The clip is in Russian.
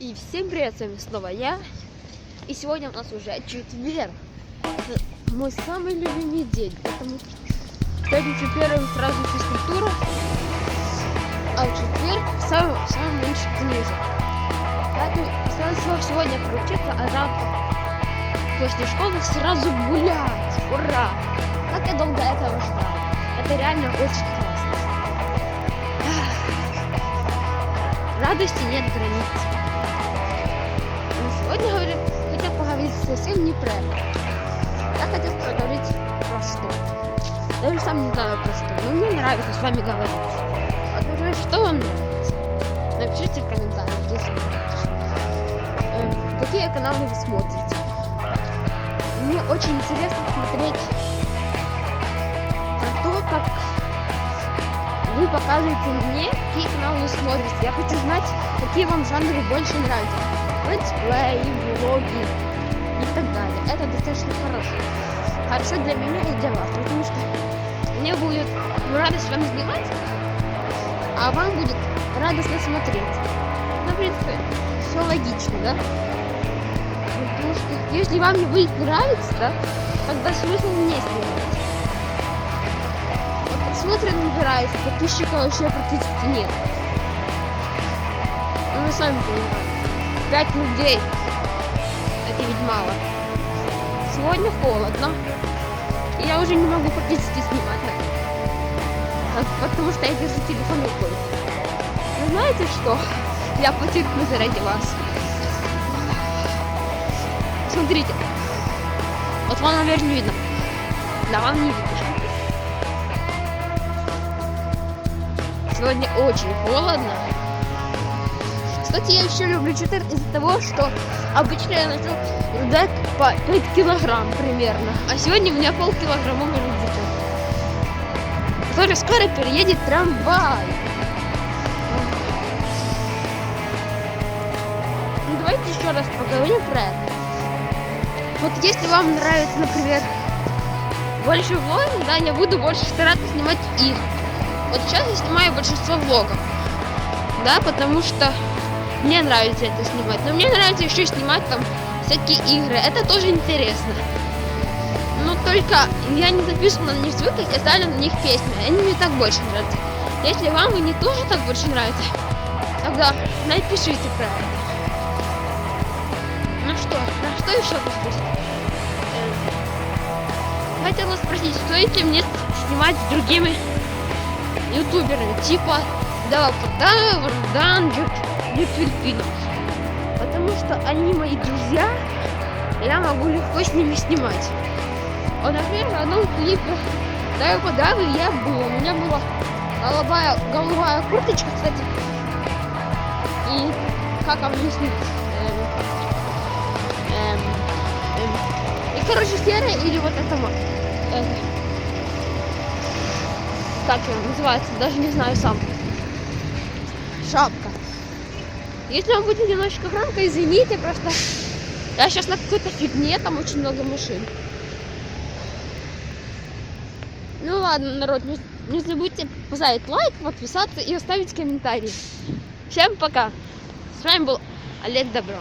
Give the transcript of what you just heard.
И всем привет, с вами снова я. И сегодня у нас уже четверг. Это мой самый любимый день, потому что пятницу первым сразу физкультура, а в четверг самый, самый меньше книжек. Поэтому осталось всего сегодня проучиться, а завтра после школы сразу гулять. Ура! Как я долго этого ждал. Это реально очень классно. Радости нет границ. Сегодня говорю, хотел поговорить совсем не про это. Я хотел поговорить про что. Даже сам не знаю про что, но мне нравится с вами говорить. А даже что вам нравится? Напишите в комментариях, если. Эм, Какие каналы вы смотрите? Мне очень интересно смотреть про то, как вы показываете мне, какие каналы вы смотрите. Я хочу знать, какие вам жанры больше нравятся. Летсплеи, влоги и так далее. Это достаточно хорошо. Хорошо для меня и для вас, потому что мне будет радость вам снимать, а вам будет радостно смотреть. Ну, в принципе, все логично, да? Потому что если вам не будет нравиться, да, тогда смысл мне снимать. Просмотры набирается, подписчиков вообще практически нет. Ну, вы сами понимаете. Пять людей. Это ведь мало. Сегодня холодно. И я уже не могу практически снимать. А, Потому что я держу телефон рукой. Вы знаете что? Я потерплю заради вас. Смотрите. Вот вам, наверное, видно. Да, вам не видно. Сегодня очень холодно. Кстати, я еще люблю читер из-за того, что обычно я носил рюкзак по 5 килограмм примерно. А сегодня у меня полкилограммовый рюкзак. Который скоро переедет трамвай. Ну, давайте еще раз поговорим про это. Вот если вам нравится, например, больше влоги, да, я буду больше стараться снимать их. Вот сейчас я снимаю большинство влогов. Да, потому что мне нравится это снимать. Но мне нравится еще снимать там всякие игры. Это тоже интересно. Но только я не записывала на них звуки и ставлю на них песни. Они мне так больше нравятся. Если вам они тоже так больше нравятся, тогда напишите про это. Ну что, на что еще посмотреть? Хотела спросить, стоит ли мне снимать с другими ютуберами, типа Фата, Вардан, Филиппинов. Потому что они мои друзья, я могу легко с ними снимать. Вот, например, в одном клипе Дава Подавы я был. У меня была голубая, голубая курточка, кстати. И как объяснить? Эм, эм, эм. И, короче, серая или вот это вот. э, как его называется, даже не знаю сам. Шапка. Если вам будет немножечко громко, извините, просто я сейчас на какой-то фигне, там очень много машин. Ну ладно, народ, не, не забудьте поставить лайк, подписаться и оставить комментарий. Всем пока. С вами был Олег Добро.